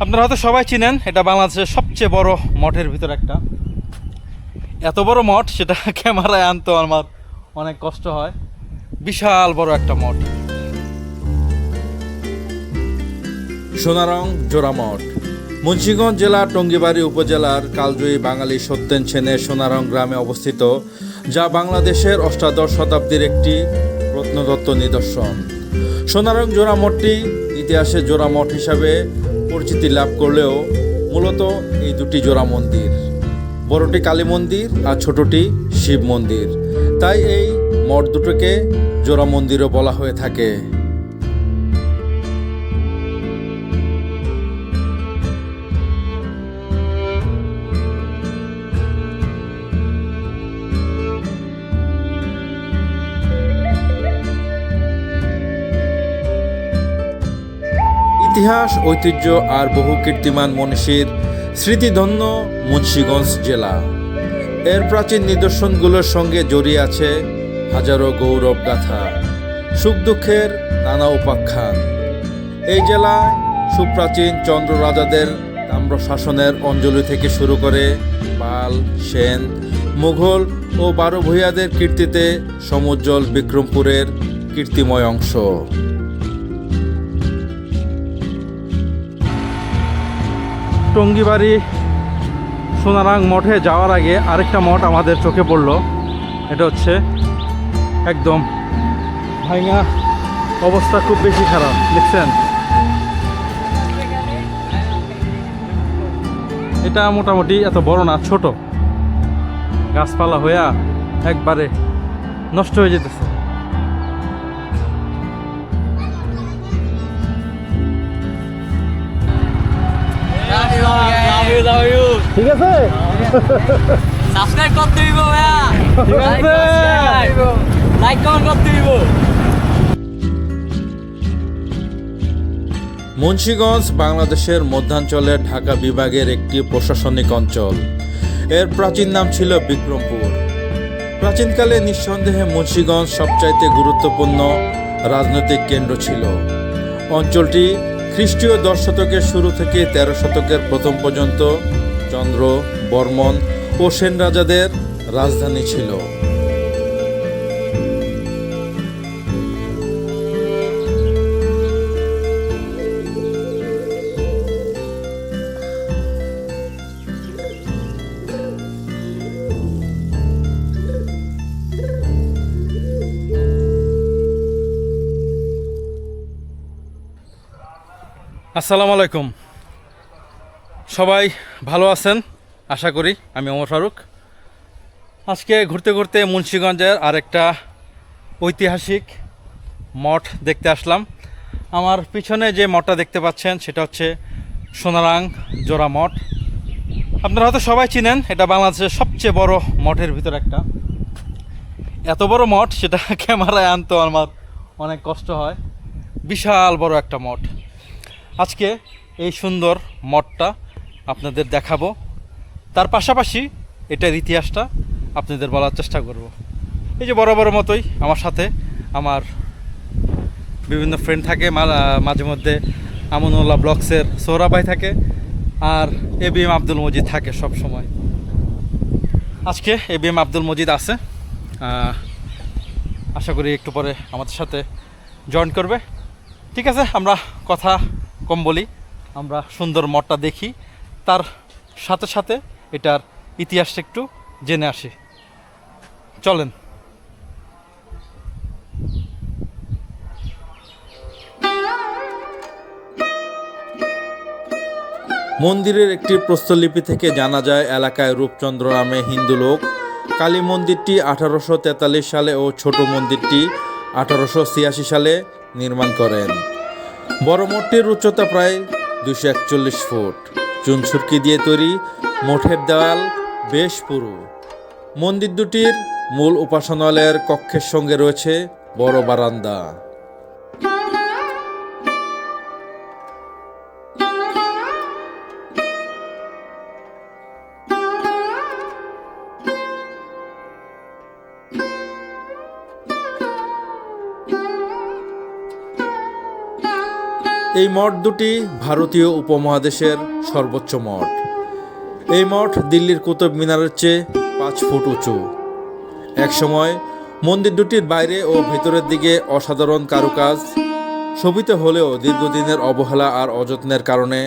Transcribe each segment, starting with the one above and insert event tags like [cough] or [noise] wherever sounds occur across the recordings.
আপনারা হয়তো সবাই চিনেন, এটা বাংলাদেশের সবচেয়ে বড় মঠের ভিতর একটা। এত বড় মঠ, সেটা [laughs] ক্যামেরায় আনতে আমার অনেক কষ্ট হয়। বিশাল বড় একটা মঠ। সোনারং জোড়া মঠ। মুন্সিগঞ্জ জেলা, টঙ্গিবাড়ি উপজেলার কালজয়ী বাঙালি সত্যেন সেনের সোনারং গ্রামে অবস্থিত, যা বাংলাদেশের অষ্টাদশ শতাব্দীর একটি প্রত্নদত্ত নিদর্শন। সোনারং জোড়া মঠটি ইতিহাসে জোড়া মঠ হিসাবে পরিচিতি লাভ করলেও মূলত এই দুটি জোড়া মন্দির। বড়টি কালী মন্দির আর ছোটটি শিব মন্দির। তাই এই মঠ দুটোকে জোড়া মন্দিরও বলা হয়ে থাকে। ইতিহাস, ঐতিহ্য আর বহু কীর্তিমান মনীষীর স্মৃতিধন্য মুন্সীগঞ্জ জেলা। এর প্রাচীন নিদর্শনগুলোর সঙ্গে জড়িয়ে আছে হাজারো গৌরব গাথা, সুখ দুঃখের নানা উপাখ্যান। এই জেলায় সুপ্রাচীন চন্দ্র রাজাদের তাম্র শাসনের অঞ্জলি থেকে শুরু করে পাল, সেন, মুঘল ও বারো ভূঁইয়াদের কীর্তিতে সমুজ্জ্বল বিক্রমপুরের কীর্তিময় অংশ। টঙ্গিবাড়ি সোনারাং মঠে যাওয়ার আগে আরেকটা মঠ আমাদের চোখে পড়ল। এটা হচ্ছে একদম ভাঙা অবস্থা, খুব বেশি খারাপ, দেখছেন? এটা মোটামুটি এত বড় না, ছোট। গাছপালা হইয়া একবারে নষ্ট হয়ে যেতেছে। ঠিক আছে? সাবস্ক্রাইব করতে হইব ভাইয়া। ঠিক আছে। লাইক কমেন্ট করতে হইব। মুন্সীগঞ্জ বাংলাদেশের মধ্যাঞ্চলের ঢাকা বিভাগের একটি প্রশাসনিক অঞ্চল। এর প্রাচীন নাম ছিল বিক্রমপুর। প্রাচীনকালে নিঃসন্দেহে মুন্সীগঞ্জ সবচাইতে গুরুত্বপূর্ণ রাজনৈতিক কেন্দ্র ছিল। অঞ্চলটি খ্রিস্টীয় দশ শতকের শুরু থেকে তেরো শতকের প্রথম পর্যন্ত চন্দ্র বর্মন ও সেন রাজাদের রাজধানী ছিল। আসসালামু আলাইকুম। সবাই ভালো আছেন? আশা করি আমি ওমর ফারুক। আজকে ঘুরতে ঘুরতে মুন্সীগঞ্জের আরেকটা ঐতিহাসিক মঠ দেখতে আসলাম। আমার পিছনে যে মঠটা দেখতে পাচ্ছেন, সেটা হচ্ছে সোনারাং জোড়া মঠ। আপনারা হয়তো সবাই চিনেন, এটা বাংলাদেশের সবচেয়ে বড় মঠের ভিতর একটা। এত বড় মঠ, সেটা [laughs] ক্যামেরায় আনতে আমার অনেক কষ্ট হয়। বিশাল বড় একটা মঠ। আজকে এই সুন্দর মঠটা আপনাদের দেখাবো। তার পাশাপাশি এটার ইতিহাসটা আপনাদের বলার চেষ্টা করব। এই যে বড় বড় মতোই আমার সাথে আমার বিভিন্ন ফ্রেন্ড থাকে মাঝে মধ্যে আমনুল্লাহ ব্লকসের সোহরা ভাই থাকে আর A B M Abdul Majid থাকে সব সময়। আজকে A B M Abdul Majid আছে। আশা করি একটু পরে আমাদের সাথে জয়েন করবে। ঠিক আছে, আমরা কথা কম বলি, আমরা সুন্দর মঠটা দেখি। তার সাথে সাথে এটার ইতিহাসটা একটু জেনে আসি। চলেন। মন্দিরের একটি প্রস্তরলিপি থেকে জানা যায়, এলাকায় রূপচন্দ্র নামে হিন্দু লোক। কালী মন্দিরটি আঠারোশো তেতাল্লিশ সালে ও ছোট মন্দিরটি আঠারোশো ছিয়াশি সালে নির্মাণ করেন। বড় মঠটির উচ্চতা প্রায় দুশো একচল্লিশ চুনসুরকি দিয়ে তৈরি মঠের দেওয়াল বেশ পুরু। মন্দির দুটির মূল উপাসনালয়ের কক্ষের সঙ্গে রয়েছে বড় বারান্দা। এই মঠ দুটি ভারতীয় উপমহাদেশের সর্বোচ্চ মঠ। এই মঠ দিল্লির কুতুব মিনারের চেয়ে পাঁচ ফুট উঁচু। একসময় মন্দির দুটির বাইরে ও ভেতরের দিকে অসাধারণ কারুকাজ শোভিত হলেও দীর্ঘদিনের অবহেলা আর অযত্নের কারণে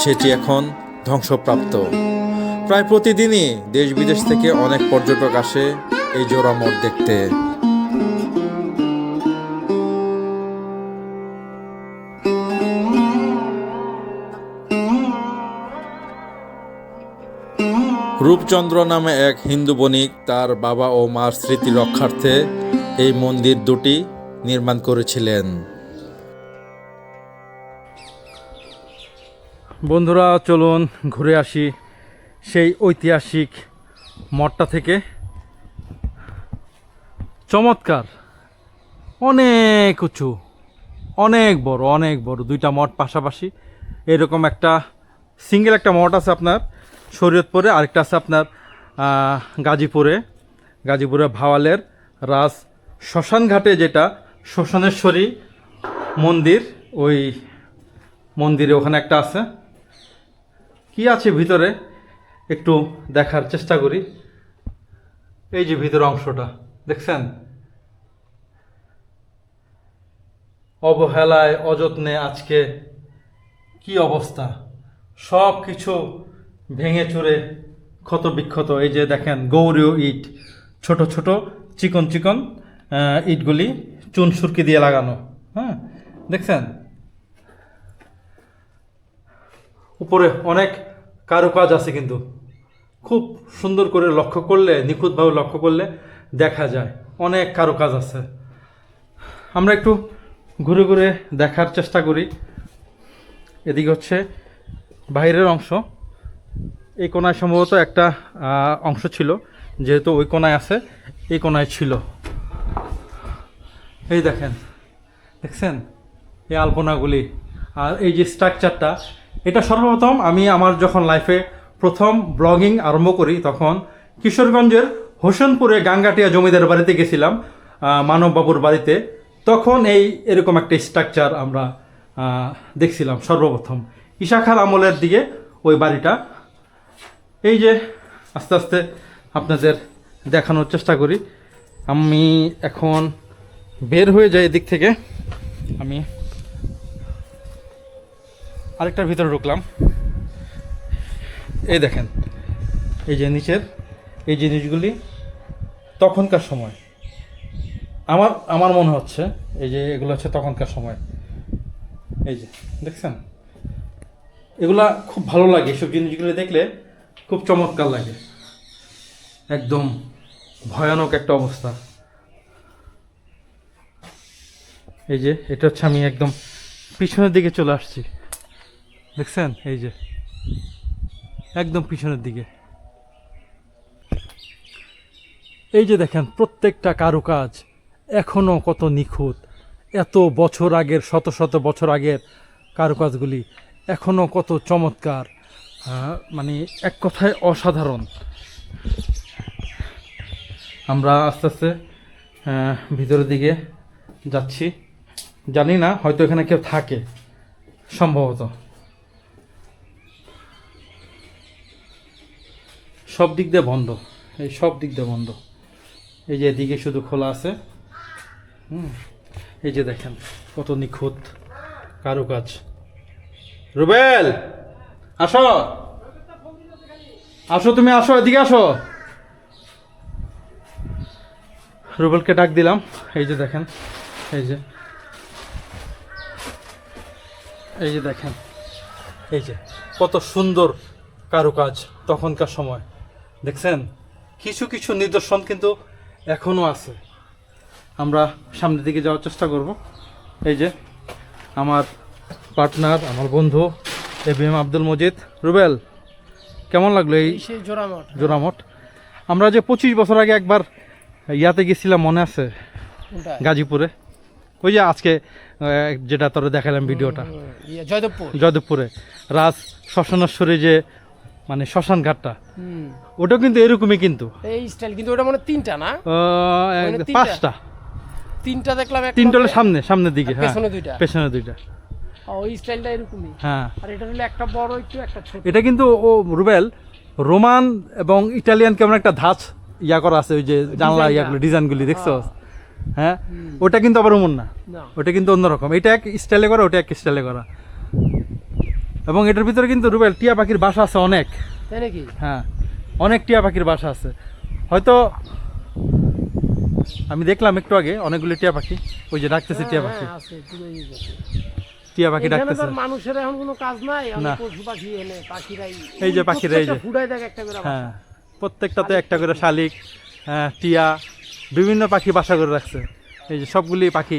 সেটি এখন ধ্বংসপ্রাপ্ত। প্রায় প্রতিদিনই দেশ বিদেশ থেকে অনেক পর্যটক আসে এই জোড়া মঠ দেখতে। রূপচন্দ্র নামে এক হিন্দু বণিক তার বাবা ও মার স্মৃতি রক্ষার্থে এই মন্দির দুটি নির্মাণ করেছিলেন। বন্ধুরা, চলুন ঘুরে আসি সেই ঐতিহাসিক মঠটা থেকে। চমৎকার। অনেক উঁচু, অনেক বড় অনেক বড় দুইটা মঠ পাশাপাশি। এরকম একটা, সিঙ্গেল একটা মঠ আছে আপনার। শরীয়তপুরে, আরেকটা আছে আপনার গাজীপুরে গাজীপুরে ভাওয়ালের রাজ শ্মশানঘাটে যেটা, শ্মশানেশ্বরী মন্দির, ওই মন্দিরে ওখানে একটা আছে। কি আছে ভিতরে? একটু দেখার চেষ্টা করি। এই যে ভিতর অংশটা, দেখছেন? অবহেলায়, অযত্নে আজকে কি অবস্থা? সব কিছু ভেঙে চুরে ক্ষত বিক্ষত, এই যে দেখেন গৌরীয় ইট, ছোট ছোট চিকন চিকন ইটগুলি চুন সুরকি দিয়ে লাগানো হ্যাঁ? দেখছেন? উপরে অনেক কারুকাজ আছে কিন্তু। খুব সুন্দর করে লক্ষ্য করলে, নিখুঁতভাবে লক্ষ্য করলে দেখা যায়, অনেক কারুকাজ আছে। আমরা একটু ঘুরে ঘুরে দেখার চেষ্টা করি। এদিকে হচ্ছে বাইরের অংশ। এই কোনায় সম্ভবত একটা অংশ ছিল, যেহেতু ওই কোনায় আছে, এই কোনায় ছিল। এই দেখেন, দেখছেন? এই আলপনাগুলি। আর এই যে স্ট্রাকচারটা এটা সর্বপ্রথম আমি আমার যখন লাইফে প্রথম ব্লগিং আরম্ভ করি, তখন কিশোরগঞ্জের হোসেনপুরে গাঙ্গাটিয়া জমিদার বাড়িতে গেছিলাম মানববাবুর বাড়িতে। তখন এই এরকম একটা স্ট্রাকচার আমরা দেখছিলাম সর্বপ্রথম। ইশাখার আমলের দিকে ওই বাড়িটা এই যে আস্তে আস্তে আপনাদের দেখানোর চেষ্টা করি। আমি এখন বের হয়ে যাই এদিক থেকে। আমি আরেকটার ভিতরে ঢুকলাম। এই দেখেন, এই যে নিচের, এই জিনিসগুলি তখনকার সময়। আমার আমার মনে হচ্ছে, এই যে এগুলো হচ্ছে তখনকার সময়। এই যে, দেখছেন? এগুলা খুব ভালো লাগে এসব জিনিসগুলো দেখলে। খুব চমৎকার লাগে। একদম ভয়ানক একটা অবস্থা। এই যে, এটা হচ্ছে আমি একদম পিছনের দিকে চলে আসছি। দেখছেন? এই যে, একদম পিছনের দিকে। এই যে দেখেন, প্রত্যেকটা কারুকাজ এখনও কত নিখুঁত। এত বছর আগের, শত শত বছর আগের কারুকাজগুলি এখনও কত চমৎকার। মানে এক কথায় অসাধারণ। আমরা আস্তে আস্তে ভিতরের দিকে যাচ্ছি। জানি না, হয়তো এখানে কেউ থাকে, সম্ভবত। সব দিক দিয়ে বন্ধ, এই সব দিক দিয়ে বন্ধ। এই যে এদিকে শুধু খোলা আছে, হুম, এই যে দেখেন, কত নিখুঁত কারুকাজ। রুবেল! আসো। আসো তুমি, আসো, এদিকে আসো। রুবেলকে ডাক দিলাম। এই যে দেখেন, এই যে। এই যে দেখেন, এই যে। কত সুন্দর কারুকাজ তখনকার সময়। দেখছেন? কিছু কিছু নিদর্শন কিন্তু এখনও আছে। আমরা সামনের দিকে যাওয়ার চেষ্টা করব। এই যে, আমার পার্টনার, আমার বন্ধু A B M Abdul Majid. Rubel কেমন লাগল এই জোড়ামঠ? জোড়ামঠ? আমরা যে পঁচিশ বছর আগে একবার ইয়াতে গেছিলাম মনে আছে? গাজীপুরে। ওই যে আজকে যেটা তোরা দেখালাম ভিডিওটা। ইয়ে, জয়দেবপুর। জয়দেবপুরে। রাজ শ্মশানেশ্বরী যে মানে শ্মশান ঘাটটা। ওটাও কিন্তু এরকমই কিন্তু। এই স্টাইল কিন্তু ওটা মানে তিনটা না? পাঁচটা। তিনটা দেখলাম তিনটা সামনে সামনের দিকে হ্যাঁ পেছনে দুইটা? পেছনে দুইটা। ওই স্টাইলটা এরকমই? হ্যাঁ। আর এটা হলো একটা বড় একটু একটা ছোট। এটা কিন্তু ও রুবেল রোমান এবং ইটালিয়ান কেমন একটা ধাঁচ ইয়া করা আছে ওই যে জানলা। ইয়াগুলো ডিজাইনগুলি দেখছ? হ্যাঁ। ওটা কিন্তু আবার ওমন না। না। ওটা কিন্তু অন্যরকম। এটা এক স্টাইলে করা ওটা এক স্টাইলে করা। এবং এটার ভিতরে কিন্তু রুবেল টিয়া পাখির বাসা আছে অনেক। তাই নাকি? হ্যাঁ। অনেক টিয়া পাখির বাসা আছে। হয়তো আমি দেখলাম একটু আগে অনেকগুলি টিয়া পাখি ওই যে ডাকতেছে টিয়া পাখি। টিয়া পাখি ডাকতেছে। মানুষের এখন কোনো কাজ নাই পশু পাখি এনে পাখিরাই এই যে পাখিরা, এই যে। ফুটায় দেখ একটা করে হ্যাঁ প্রত্যেকটাতে একটা করে শালিক হ্যাঁ টিয়া বিভিন্ন পাখি বাসা করে রাখছে। এই যে সবগুলি পাখি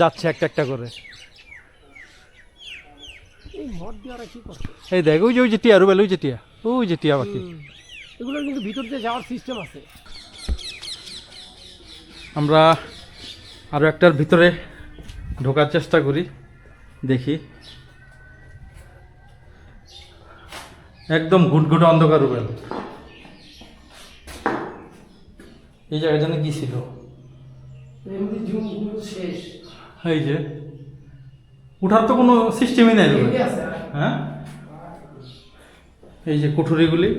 যাচ্ছে একটা একটা করে। এই দেখ ওই যে ওই যে টিয়া রুবেল ওই যে টিয়া ওই যে টিয়া পাখি। এগুলোর কিন্তু ভিতর দিয়ে যাওয়ার সিস্টেম আছে। আমরা আরও একটার ভিতরে ঢোকার চেষ্টা করি। দেখি। একদম ঘুটঘুটে অন্ধকার রুবেল। এই জায়গায় যেন কি ছিল? এই যে উঠার তো কোনো সিস্টেমই নেই হ্যাঁ? এই যে কুঠুরিগুলি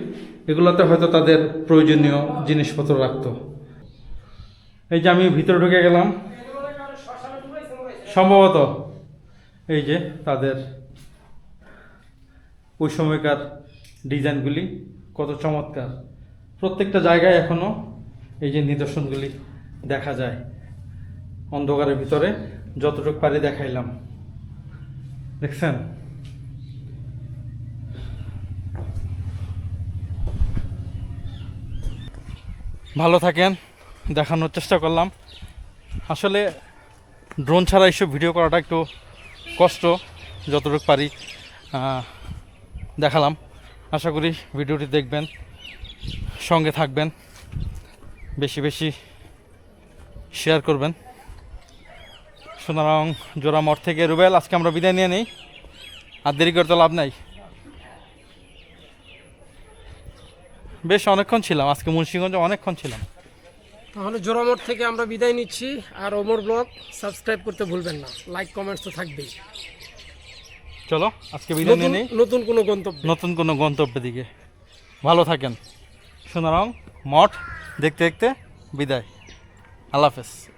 এগুলোতে হয়তো তাদের প্রয়োজনীয় জিনিসপত্র রাখতো। এই যে আমি ভিতরে ঢুকে গেলাম। সম্ভবত এই যে তাদের ওই সময়কার ডিজাইনগুলি কত চমৎকার। প্রত্যেকটা জায়গায় এখনও এই যে নিদর্শনগুলি দেখা যায়। অন্ধকারের ভিতরে যতটুকু পারি দেখাইলাম। দেখছেন? ভালো থাকেন, দেখানোর চেষ্টা করলাম। আসলে ড্রোন ছাড়া এইসব ভিডিও করাটা একটু কষ্ট যতটুকু পারি দেখালাম। আশা করি ভিডিওটি দেখবেন, সঙ্গে থাকবেন, বেশি বেশি শেয়ার করবেন। সুতরাং জোড়া মঠ থেকে রুবেল, আজকে আমরা বিদায় নিয়ে নিই। আর দেরি করতে লাভ নাই। বেশ অনেকক্ষণ ছিলাম, আজকে মুন্সিগঞ্জে অনেকক্ষণ ছিলাম। তাহলে জোরামোট থেকে আমরা বিদায় নিচ্ছি। আর ওমর ব্লগ সাবস্ক্রাইব করতে ভুলবেন না। লাইক কমেন্টস তো থাকবেই। চলো আজকে বিদায় নিয়ে নেই নিই। নতুন কোনো গন্তব্য। নতুন কোনো গন্তব্যের দিকে। ভালো থাকেন। সোনারং মঠ দেখতে দেখতে বিদায়। আল্লাহ হাফেজ।